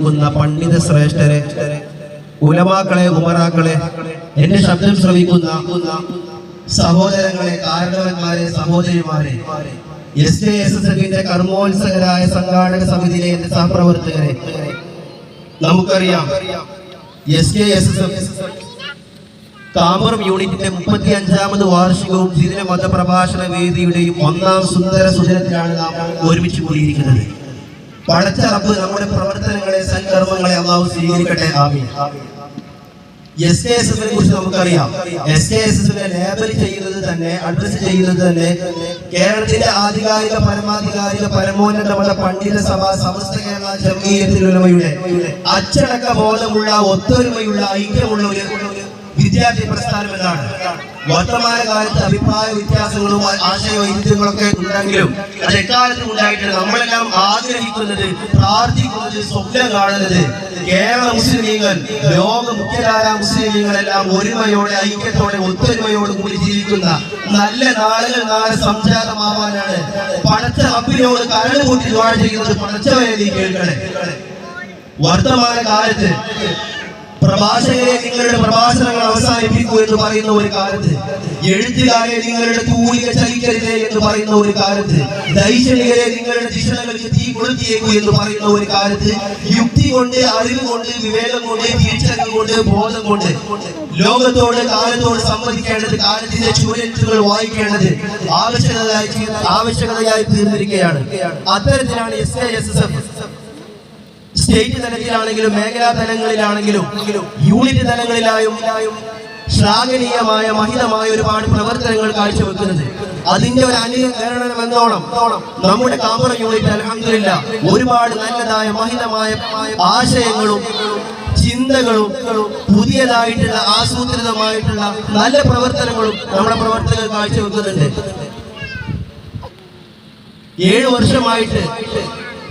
ക്കുന്ന പണ്ഡിത ശ്രേഷ്ഠരെ ഉലമാക്കളെ ഉമറാക്കളെ എന്റെ ശബ്ദം ശ്രവിക്കുന്ന സഹോദരങ്ങളെ കാരണവന്മാരെ സഹോദരിമാരെ എസ് കെ എസ് എസ് എഫിന്റെ കർമ്മോത്സകരായ സംഘാടക സമിതിയിലെ എന്റെ സഹപ്രവർത്തകരെ നമുക്കറിയാം S K S S F Tambaram യൂണിറ്റിന്റെ മുപ്പത്തി അഞ്ചാമത് വാർഷികവും ജിതിന മതപ്രഭാഷണ വേദിയുടെയും ഒന്നാം സുന്ദര സുദിനത്തിലാണ് നാം ഒരുമിച്ച് കൂടിയിരിക്കുന്നത്. പടച്ച റബ്ബ് നമ്മുടെ പ്രവർത്തനങ്ങളെ സൽക്കർമ്മങ്ങളെ അള്ളാഹു സ്വീകരിക്കട്ടെ. ആമീൻ. എസ് കെ എസ് എഫിനെ കുറിച്ച് നമുക്കറിയാം. എസ് കെ എസ് എഫിനെ ലേബൽ ചെയ്യുന്നത് തന്നെ അഡ്രസ് ചെയ്യുന്നത് തന്നെ കേരളത്തിലെ ആധികാരിക പരമാധികാരിക പരമോന്നതമുള്ള പണ്ഡിത സഭ സമസ്ത കേരള ജമീയത്തിലുള്ളവയുടെ അച്ചടക്ക ബോധമുള്ള ഒത്തൊരുമയുള്ള ഐക്യമുള്ള ഒരു വിദ്യാർത്ഥി പ്രസ്ഥാനം എന്നാണ്. വർത്തമാന കാലത്ത് അഭിപ്രായ വ്യത്യാസങ്ങളും ആശയ വൈരുദ്ധ്യങ്ങളൊക്കെ ഉണ്ടെങ്കിലും അത് എക്കാലത്തും ഉണ്ടായിട്ട് നമ്മളെല്ലാം ആഗ്രഹിക്കുന്നത് പ്രാർത്ഥിക്കുന്നത് സ്വപ്നം കാണുന്നത് കേരള മുസ്ലിം ലീഗൻ ലോക മുഖ്യധാര മുസ്ലിം ലീഗങ്ങളെല്ലാം ഒരുമയോടെ ഐക്യത്തോടെ ഒത്തൊരുമയോട് കൂടി ജീവിക്കുന്ന നല്ല നാളുകൾ നാളെ സംജാതമാവാനാണ് പടച്ച അപ്പിനോട് കരട് കൂട്ടി ചെയ്യുന്നത് പടച്ചവനെ നീ കേൾക്കണേ. വർത്തമാന കാലത്ത് പ്രഭാഷകരെ നിങ്ങളുടെ പ്രഭാഷണങ്ങൾ അവസാനിപ്പിക്കൂ എന്ന് പറയുന്ന ഒരു കാലത്ത് എഴുത്തുകാരെ നിങ്ങളുടെ തൂലിക ചലിക്കരുതേ എന്ന് പറയുന്ന ഒരു കാലത്ത് ദൈശനികരെ നിങ്ങളുടെ ദിശണകൾക്ക് തീ കൊളുത്തിയേക്കൂ എന്ന് പറയുന്ന ഒരു കാലത്ത് യുക്തി കൊണ്ട് അറിവ് കൊണ്ട് വിവേകം കൊണ്ട് തിരിച്ചറിവ് കൊണ്ട് ബോധം കൊണ്ട്. ലോകത്തോട് കാലത്തോട് സംവദിക്കേണ്ടത് കാലത്തിന്റെ ചുവരറ്റുകൾ വായിക്കേണ്ടത് ആവശ്യകതയായി ആവശ്യകതയായി തീർന്നിരിക്കുകയാണ് അത്തരത്തിലാണ് S A S S F. State തലത്തിലാണെങ്കിലും മേഖലാ തലങ്ങളിലാണെങ്കിലും യൂണിറ്റ് തലങ്ങളിലായും ശ്ലാഘനീയമായ മഹിതമായ ഒരുപാട് പ്രവർത്തനങ്ങൾ കാഴ്ചവെക്കുന്നത്. അതിന്റെ ഒരു അനുകരണം എന്നോണം നമ്മുടെ കാമറ യൂണിറ്റ് അലഹമില്ല ഒരുപാട് നല്ലതായ മഹിതമായ ആശയങ്ങളും ചിന്തകളും പുതിയതായിട്ടുള്ള ആസൂത്രിതമായിട്ടുള്ള നല്ല പ്രവർത്തനങ്ങളും നമ്മുടെ പ്രവർത്തകർ കാഴ്ചവെക്കുന്നുണ്ട്. ഏഴു വർഷമായിട്ട്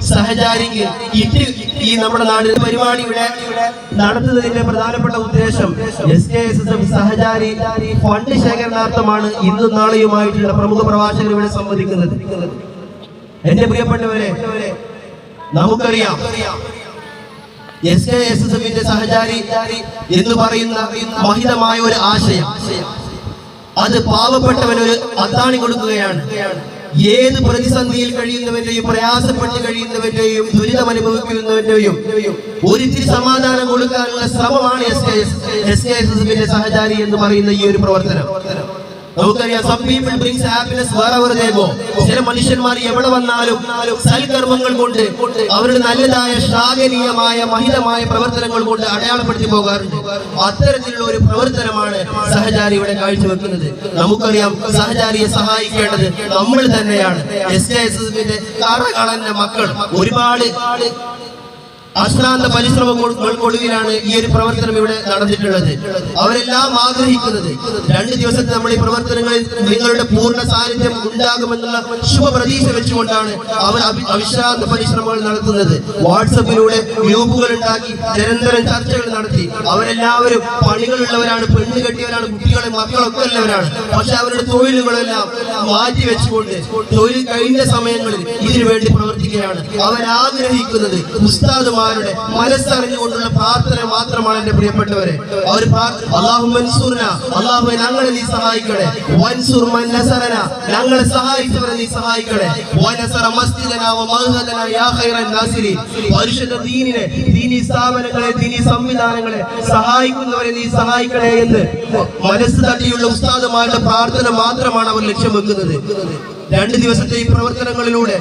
സഹചാരിക്ക് ഇറ്റ് ഈ നമ്മുടെ നാടിന്റെ പരിപാടി ഇവിടെ നടത്തുന്നതിന്റെ പ്രധാനപ്പെട്ട ഉദ്ദേശം S K S S F Sahachari fund ശേഖരണാർത്ഥമാണ് ഇന്നും നാളെയുമായിട്ടുള്ള പ്രമുഖ പ്രവാചകർ ഇവിടെ സംവദിക്കുന്നത്. എന്റെ പ്രിയപ്പെട്ടവരെ നമുക്കറിയാം എസ് കെ എസ് എസ് എഫിന്റെ സഹചാരി എന്ന് പറയുന്ന മഹിതമായ ഒരു ആശയം. അത് പാവപ്പെട്ടവനൊരു അത്താണി കൊടുക്കുകയാണ്. ഏത് പ്രതിസന്ധിയിൽ കഴിയുന്നവന്റെയും പ്രയാസപ്പെട്ട് കഴിയുന്നവന്റെയും ദുരിതം അനുഭവിക്കുന്നവന്റെയും ഒരിത്തിരി സമാധാനം കൊടുക്കാനുള്ള ശ്രമമാണ് S K S K S എസിന്റെ സഹചാരി എന്ന് പറയുന്ന ഈ ഒരു പ്രവർത്തനം ബ്രിങ്സ് ചില മനുഷ്യന്മാർ എവിടെ വന്നാലും സൽകർമ്മങ്ങൾ കൊണ്ട് അവരുടെ നല്ലതായ ശ്ലാഘനീയമായ മഹിതമായ പ്രവർത്തനങ്ങൾ കൊണ്ട് അടയാളപ്പെടുത്തി പോകാറുണ്ട്. അത്തരത്തിലുള്ള ഒരു പ്രവർത്തനമാണ് സഹചാരി ഇവിടെ കാഴ്ചവെക്കുന്നത്. നമുക്കറിയാം സഹചാരിയെ സഹായിക്കേണ്ടത് നമ്മൾ തന്നെയാണ്. എസ് കെ എസ് എസിന്റെ കാറകളന്റെ മക്കൾ ഒരുപാട് അശ്രാന്ത പരിശ്രമങ്ങൾക്കൊടുവിലാണ് ഈ ഒരു പ്രവർത്തനം ഇവിടെ നടന്നിട്ടുള്ളത്. അവരെല്ലാം ആഗ്രഹിക്കുന്നത് രണ്ട് ദിവസത്തെ നമ്മൾ ഈ പ്രവർത്തനങ്ങളിൽ നിങ്ങളുടെ പൂർണ സാന്നിധ്യം ഉണ്ടാകുമെന്നുള്ള ശുഭപ്രതീക്ഷ വെച്ചുകൊണ്ടാണ് അവർ അവിശ്രാന്ത പരിശ്രമങ്ങൾ നടത്തുന്നത്. വാട്സപ്പിലൂടെ ഗ്രൂപ്പുകൾ ഉണ്ടാക്കി നിരന്തരം ചർച്ചകൾ നടത്തി. അവരെല്ലാവരും പണികളുള്ളവരാണ് പെണ്ണ് കെട്ടിയവരാണ് കുട്ടികളെ മക്കളൊക്കെ ഉള്ളവരാണ്. പക്ഷെ അവരുടെ തൊഴിലുകളെല്ലാം മാറ്റി വെച്ചുകൊണ്ട് തൊഴിൽ കഴിഞ്ഞ സമയങ്ങളിൽ ഇതിനു വേണ്ടി പ്രവർത്തിക്കുകയാണ്. അവരാഗ്രഹിക്കുന്നത് ഉസ്താദുമാരുടെ മനസ്സറിഞ്ഞുകൊണ്ടുള്ള പ്രാർത്ഥന മാത്രമാണ് എന്റെ പ്രിയപ്പെട്ടവരെ. അവർ അള്ളാഹു മൻസൂറിന അള്ളാഹു ഞങ്ങളെ നീ സഹായിക്കണേ. വൻസൂർ മൻ നസറന ഞങ്ങളെ സഹായിച്ചവരെ നീ സഹായിക്കണേ. വനസറ മസ്ജിദന വ ദീനിനെ ദീനി സ്ഥാപനങ്ങളെ ദീനി സംവിധാനങ്ങളെ സഹായിക്കുന്നവരെ നീ സഹായിക്കണേ എന്ന് മനസ്സ് തട്ടിയുള്ള ഉസ്താദുമാരുടെ പ്രാർത്ഥന മാത്രമാണ് അവർ ലക്ഷ്യം വെക്കുന്നത്. രണ്ട് ദിവസത്തെ ഈ പ്രവർത്തനങ്ങളിലൂടെ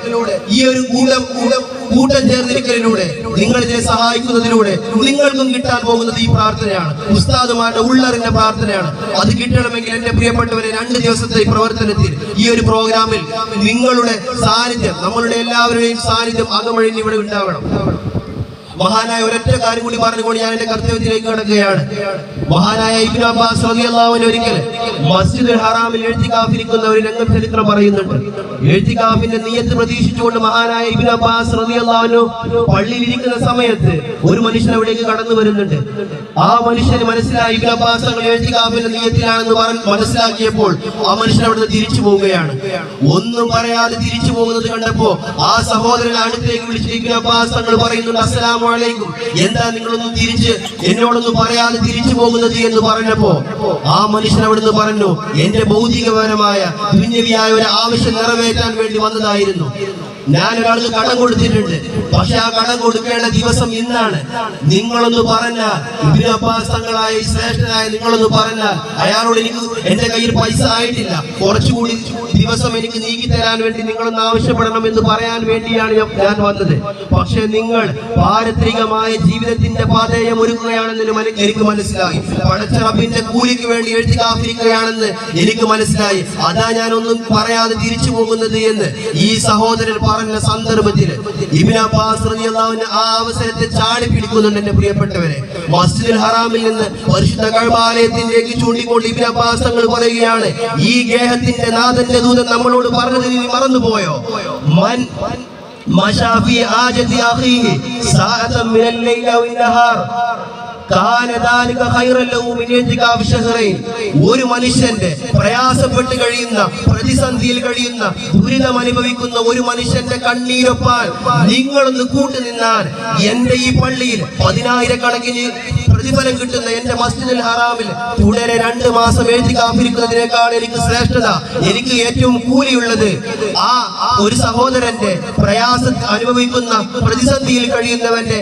ഈ ഒരു കൂടം കൂടം കൂട്ടം ചേർന്നിരിക്കലിലൂടെ നിങ്ങൾ ഇതിനെ സഹായിക്കുന്നതിലൂടെ നിങ്ങൾക്കും കിട്ടാൻ പോകുന്നത് ഈ പ്രാർത്ഥനയാണ്. ഉസ്താദുമാരുടെ ഉള്ളറിന്റെ പ്രാർത്ഥനയാണ്. അത് കിട്ടണമെങ്കിൽ എന്റെ പ്രിയപ്പെട്ടവരെ രണ്ട് ദിവസത്തെ ഈ പ്രവർത്തനത്തിൽ ഈ ഒരു പ്രോഗ്രാമിൽ നിങ്ങളുടെ സാന്നിധ്യം നമ്മളുടെ എല്ലാവരുടെയും സാന്നിധ്യം അകമഴിഞ്ഞ് ഇവിടെ ഉണ്ടാവണം. മഹാനായ ഒരൊറ്റ കാര്യം കൂടി പറഞ്ഞുകൊണ്ട് ഞാൻ എന്റെ കർത്തവ്യത്തിലേക്ക് കിടക്കുകയാണ്. മഹാനായ ഇബ്നു അബ്ബാസ് റളിയല്ലാഹു അൻഹു ഒരിക്കൽ മസ്ജിദുൽ ഹറാമിൽ എഴുത്തിക്കാഫിരിക്കുന്ന ഒരു രംഗം ചരിത്രം പറയുന്നുണ്ട്. എഴുത്തിക്കാഫിന്റെ നിയത്ത് പ്രതീക്ഷിച്ചുകൊണ്ട് മഹാനായ ഇബ്നു അബ്ബാസ് റളിയല്ലാഹു അൻഹു പള്ളിയിൽ ഇരിക്കുന്ന സമയത്ത് ഒരു മനുഷ്യൻ അവിടേക്ക് കടന്നു വരുന്നുണ്ട്. ആ മനുഷ്യന് മനസ്സിലായി ഇബ്നു അബ്ബാസ് തങ്ങൾ എഴുത്തിക്കാഫിന്റെ നിയത്തിലാണെന്ന് പറഞ്ഞ് മനസ്സിലാക്കിയപ്പോൾ ആ മനുഷ്യൻ അവിടുന്ന് തിരിച്ചു പോവുകയാണ്. ഒന്നും പറയാതെ തിരിച്ചു പോകുന്നത് കണ്ടപ്പോ ആ സഹോദരൻ അടുത്തേക്ക് വിളിച്ച് ഇബ്നു അബ്ബാസ് തങ്ങൾ പറയുന്നുണ്ട് അസ്സലാമു അലൈക്കും എന്താ നിങ്ങളൊന്ന് തിരിച്ച് എന്നോടൊന്ന് പറയാതെ തിരിച്ചു പോകുന്നത് എന്ന് പറഞ്ഞപ്പോ ആ മനുഷ്യൻ അവിടുന്ന് പറഞ്ഞു എന്റെ ഭൗതികപരമായ ദുന്യവിയായ ഒരു ആവശ്യം നിറവേറ്റാൻ വേണ്ടി വന്നതായിരുന്നു. ഞാൻ ഒരാൾക്ക് കടം കൊടുത്തിട്ടുണ്ട്. പക്ഷെ ആ കടം കൊടുക്കേണ്ട ദിവസം ഇന്നാണ്. നിങ്ങളൊന്ന് പറഞ്ഞാൽ ഈ ശ്രേഷ്ഠനായ നിങ്ങളൊന്ന് പറഞ്ഞാൽ അയാളോട് എനിക്ക് എന്റെ കയ്യിൽ പൈസ ആയിട്ടില്ല. കുറച്ചുകൂടി ദിവസം എനിക്ക് നീക്കി തരാൻ വേണ്ടി നിങ്ങളൊന്ന് ആവശ്യപ്പെടണം എന്ന് പറയാൻ വേണ്ടിയാണ് ഞാൻ- വന്നത്. പക്ഷെ നിങ്ങൾ പാരത്രികമായ ജീവിതത്തിന്റെ പാതയം ഒരുക്കുകയാണെന്ന് എനിക്ക് മനസ്സിലായി. പടച്ച റബ്ബിന്റെ കൂലിക്ക് വേണ്ടി എഴുതി കാത്തിരിക്കുകയാണെന്ന് എനിക്ക് മനസ്സിലായി. അതാ ഞാൻ ഒന്നും പറയാതെ തിരിച്ചു പോകുന്നത് എന്ന് ഈ സഹോദരൻ പറഞ്ഞ സന്ദർഭത്തിൽ ഇബിൻ ആ അവസരത്തെ ചാടി പിടിക്കുന്നുണ്ട് എന്റെ പ്രിയപ്പെട്ടവരെ. മസ്ജിദുൽ ഹറാമിൽ നിന്ന് പരിശുദ്ധ കഴമാലയത്തിലേക്ക് ചൂണ്ടിക്കൊണ്ട് ഇബിൻ അബ്ബാസ് തങ്ങൾ പറയുകയാണ് ഈ ഗേഹത്തിന്റെ നാഥന്റെ ദൂതൻ നമ്മളോട് പറഞ്ഞത് മറന്നുപോയോ? മൻ مشى في حاجة أخيه ساعة من الليل أو النهار കാന ദാലിക ഖൈറൻ ലഹു മിൻ ഇഅ്തികാഫ് ശഹ്റൈൻ ഒരു മനുഷ്യന്റെ പ്രയാസപ്പെട്ട് കഴിയുന്ന പ്രതിസന്ധിയിൽ കഴിയുന്ന ദുരിതം അനുഭവിക്കുന്ന ഒരു മനുഷ്യന്റെ കണ്ണീരൊപ്പാൻ നിങ്ങളൊന്ന് കൂട്ടു നിന്നാൽ എന്റെ ഈ പള്ളിയിൽ പതിനായിരക്കണക്കിന് പ്രതിഫലം കിട്ടുന്ന എന്റെ മസ്ജിദിൽ ഹറാമിൽ തുടരെ രണ്ട് മാസം എഴുതി കാത്തിരിക്കുന്നതിനേക്കാൾ എനിക്ക് ശ്രേഷ്ഠത എനിക്ക് ഏറ്റവും കൂലിയുള്ളത് ആ ഒരു സഹോദരന്റെ പ്രയാസം അനുഭവിക്കുന്ന പ്രതിസന്ധിയിൽ കഴിയുന്നവന്റെ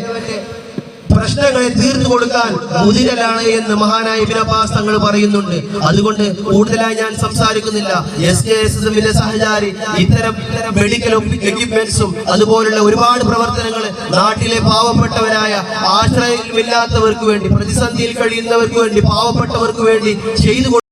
പ്രശ്നങ്ങളെ തീർത്തു കൊടുക്കാൻ മുതിരലാണ് എന്ന് മഹാനായ ഇബ്നു അബ്ബാസ് തങ്ങൾ പറയുന്നുണ്ട്. അതുകൊണ്ട് കൂടുതലായി ഞാൻ സംസാരിക്കുന്നില്ല. എസ് കെ എസ് എസിന്റെ സഹചാരി ഇത്തരം മെഡിക്കൽ എക്യുപ്മെന്റ്സും അതുപോലുള്ള ഒരുപാട് പ്രവർത്തനങ്ങൾ നാട്ടിലെ പാവപ്പെട്ടവരായ ആശ്രയമില്ലാത്തവർക്ക് വേണ്ടി പ്രതിസന്ധിയിൽ കഴിയുന്നവർക്ക് വേണ്ടി പാവപ്പെട്ടവർക്ക് വേണ്ടി ചെയ്തു